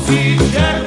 music.